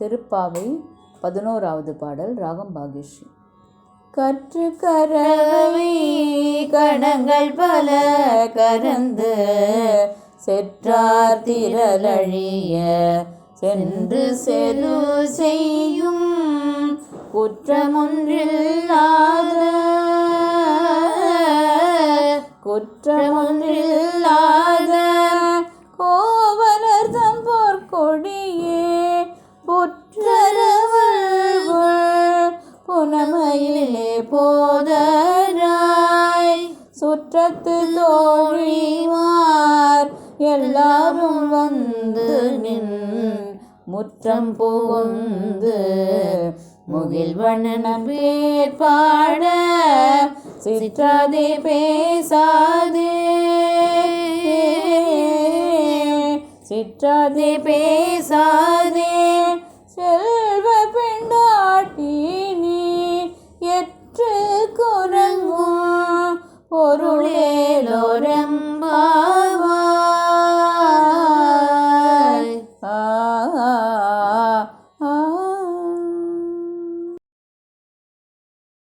திருப்பாவை பதினோராவது பாடல் ராகம் பாகேஷி கற்று கரவை கணங்கள் பல கரந்து செற்றார் திரளழிய சென்று செரு செய்யும் குற்றமொன்றில்லாத குற்றமொன்றில் போதராய். சுற்றத்து தோழிமார் எல்லாரும் வந்து நின். முற்றம் புகுந்து முகில் வண்ணன் பேர் பாட சிற்றாதே பேசாதே. சிற்றாதே பேசாதே. കരുണേലോര